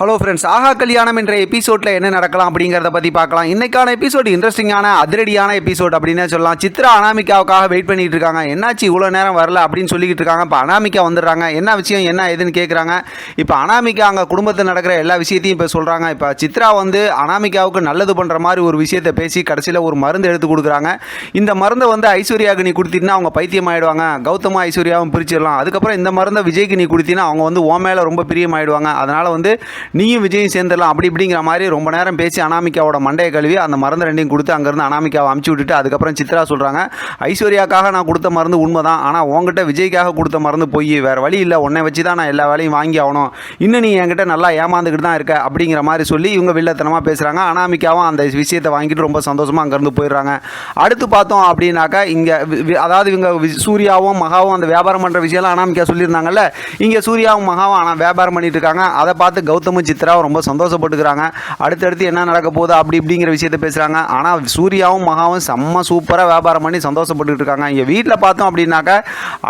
Hello friends ஆஹா கல்யாணம் என்ற எபிசோடில் என்ன நடக்கலாம் அப்படிங்கிறத பற்றி பார்க்கலாம். இன்றைக்கான எபிசோட் இன்ட்ரெஸ்டிங்கான அதிரடியான எபிசோட் அப்படின்னே சொல்லலாம். சித்ரா அனாமிகாவுக்காக வெயிட் பண்ணிட்டு இருக்காங்க. என்னாச்சு இவ்வளோ நேரம் வரல அப்படின்னு சொல்லிக்கிட்டு இருக்காங்க. இப்போ அனாமிகா வந்துடுறாங்க. என்ன விஷயம் என்ன ஏதுன்னு கேட்குறாங்க இப்போ அனாமிகா அங்கே குடும்பத்தில் நடக்கிற எல்லா விஷயத்தையும் இப்போ சொல்கிறாங்க இப்போ சித்ரா வந்து அனாமிகாவுக்கு நல்லது பண்ணுற மாதிரி ஒரு விஷயத்தை பேசி கடைசியில் ஒரு மருந்து எடுத்து கொடுக்குறாங்க. இந்த மருந்தை வந்து ஐஸ்வர்யாவுக்கு நீ கொடுத்தீங்கன்னா அவங்க பைத்தியம் ஆகிடுவாங்க கௌதமும் ஐஸ்வர்யாவும் பிரிச்சிடலாம். அதுக்கப்புறம் இந்த மருந்தை விஜய்க்கு நீ கொடுத்தீங்கன்னா அவங்க வந்து ஓ மேலே ரொம்ப பிரியமாயிடுவாங்க. அதனால் வந்து நீயும் விஜயும் சேர்ந்துடலாம் அப்படி இப்படிங்கிற மாதிரி ரொம்ப நேரம் பேசி அனாமிகாவோட மண்டையை கழுவி அந்த மருந்து ரெண்டையும் கொடுத்து அங்கேருந்து அனாமிகாவை அமுச்சு விட்டுட்டு அதுக்கப்புறம் சித்ரா சொல்கிறாங்க ஐஸ்வர்யாக்காக நான் கொடுத்த மருந்து உண்மை தான் ஆனால் உங்ககிட்ட விஜய்க்காக கொடுத்த மருந்து போய் வேறு வழி இல்லை உன்னை வச்சு தான் நான் எல்லா வேலையும் வாங்கி ஆகணும். இன்னும் நீ என்கிட்ட நல்லா ஏமாந்துக்கிட்டு தான் இருக்க அப்படிங்கிற மாதிரி சொல்லி இவங்க வில்லத்தனமாக பேசுகிறாங்க அனாமிகாவும் அந்த விஷயத்தை வாங்கிட்டு ரொம்ப சந்தோஷமாக அங்கேருந்து போயிடுறாங்க. அடுத்து பார்த்தோம் அப்படின்னாக்கா இங்கே அதாவது இவங்க சூர்யாவும் மகாவும் அந்த வியாபாரம் பண்ணுற விஷயம்லாம் அனாமிகா சொல்லியிருந்தாங்கல்ல இங்கே சூர்யாவும் மகாவும் ஆனால் வியாபாரம் பண்ணிட்டு இருக்காங்க. அதை பார்த்து கௌதமும் சித்ராவும் ரொம்ப சந்தோஷப்பட்டுக்கிறாங்க. அடுத்தடுத்து என்ன நடக்க போகுது அப்படி இப்படிங்கிற விஷயத்த பேசுகிறாங்க ஆனால் சூர்யாவும் மகாவும் செம்ம சூப்பராக வியாபாரம் பண்ணி சந்தோஷப்பட்டுக்கிட்டு இருக்காங்க. இங்கே வீட்டில் பார்த்தோம் அப்படின்னாக்கா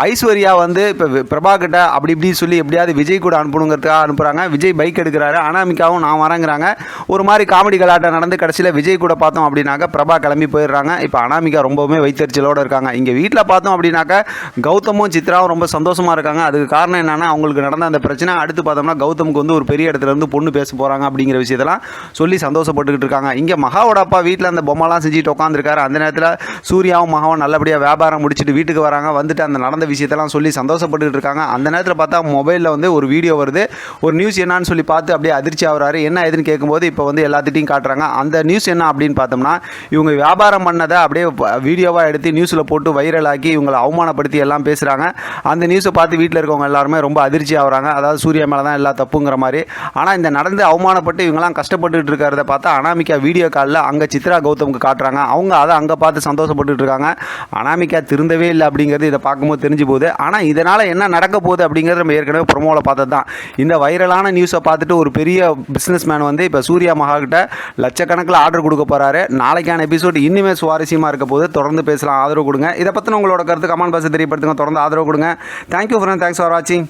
ஐஸ்வர்யா வந்து இப்போ பிரபா கிட்ட அப்படி இப்படி சொல்லி எப்படியாவது விஜய் கூட அனுப்பணுங்கிறதுக்காக அனுப்புகிறாங்க விஜய் பைக் எடுக்கிறாரு. அனாமிகாவும் நான் வரேங்கிறாங்க. ஒரு மாதிரி காமெடி கலாட்டம் நடந்து கடைசியில் விஜய் கூட பார்த்தோம் அப்படின்னாக்கா பிரபா கிளம்பி போயிடுறாங்க. இப்போ அனாமிகா ரொம்பவுமே வைத்தறிச்சலோடு இருக்காங்க. இங்கே வீட்டில் பார்த்தோம் அப்படின்னாக்கா கௌதமும் சித்ராவும் ரொம்ப சந்தோஷமாக இருக்காங்க. அதுக்கு காரணம் என்னென்னா அவங்களுக்கு நடந்த அந்த பிரச்சனை. அடுத்து பார்த்தோம்னா கௌதமுக்கு வந்து ஒரு பெரிய இடத்துல இருந்து பொண்ணு பேச போகிறாங்க அப்படிங்கிற விஷயத்தெல்லாம் சொல்லி சந்தோஷப்பட்டுக்கிட்டு இருக்காங்க. இங்கே மகாவோட அப்பா வீட்டில் அந்த பொம்மைலாம் செஞ்சுட்டு உட்காந்துருக்காரு அந்த நேரத்தில் சூர்யாவும் மகாவும் நல்லபடியாக வியாபாரம் முடிச்சுட்டு வீட்டுக்கு வராங்க. வந்துட்டு அந்த நடந்த விஷயத்தெல்லாம் சொல்லி சந்தோஷப்பட்டுக்கிட்டு இருக்காங்க. அந்த நேரத்தில் பார்த்தா மொபைலில் வந்து ஒரு வீடியோ வருது. ஒரு நியூஸ் என்னன்னு சொல்லி பார்த்து அப்படியே அதிர்ச்சி ஆகிறாரு. என்ன ஏதுன்னு கேட்கும்போது இப்போ வந்து எல்லாத்திட்டையும் காட்டுறாங்க. அந்த நியூஸ் என்ன அப்படின்னு பார்த்தோம்னா இவங்க வியாபாரம் பண்ணதை அப்படியே வீடியோவாக எடுத்து நியூஸில் போட்டு வைரல் ஆக்கி இவங்களை அவமானப்படுத்தி எல்லாம் பேசுகிறாங்க அந்த நியூஸை பார்த்து வீட்டில் இருக்கவங்க எல்லாருமே ரொம்ப அதிர்ச்சி ஆகிறாங்க. அதாவது சூர்யா மேலே தான் எல்லா தப்புங்கிற மாதிரி. ஆனால் இந்த நடந்து அவமானப்பட்டு இவங்கெல்லாம் கஷ்டப்பட்டுட்டு இருக்கிறத பார்த்தா அனாமிகா வீடியோ காலில் அங்கே சித்ரா கௌதமுக்கு காட்டுறாங்க. அவங்க அதை அங்கே பார்த்து சந்தோஷப்பட்டுட்டு இருக்காங்க. அனாமிகா திருந்தவே இல்லை அப்படிங்கிறது இதை பார்க்கும்போது தெரிஞ்சு போகுது. ஆனால் இதனால் என்ன நடக்க போகுது அப்படிங்கிறது நம்ம ஏற்கனவே ப்ரொமோவில் பார்த்தது தான் இந்த வைரலான நியூஸை பார்த்துட்டு ஒரு பெரிய பிஸ்னஸ் மேன் வந்து இப்போ சூர்யா மகா கிட்ட லட்சக்கணக்கில் ஆர்டர் கொடுக்க போகிறாரு நாளைக்கான எபிசோட் இன்னுமே சுவாரஸ்யமாக இருக்க போது தொடர்ந்து பேசலாம். ஆதரவு கொடுங்க. இதை பற்றின உங்களோட கருத்து கமெண்ட் பாக்ஸ் தெரியப்படுத்துங்க. தொடர்ந்து ஆதரவு கொடுங்க. தேங்க்யூ ஃப்ரெண்ட் தேங்க்ஸ் ஃபார் வாட்சிங்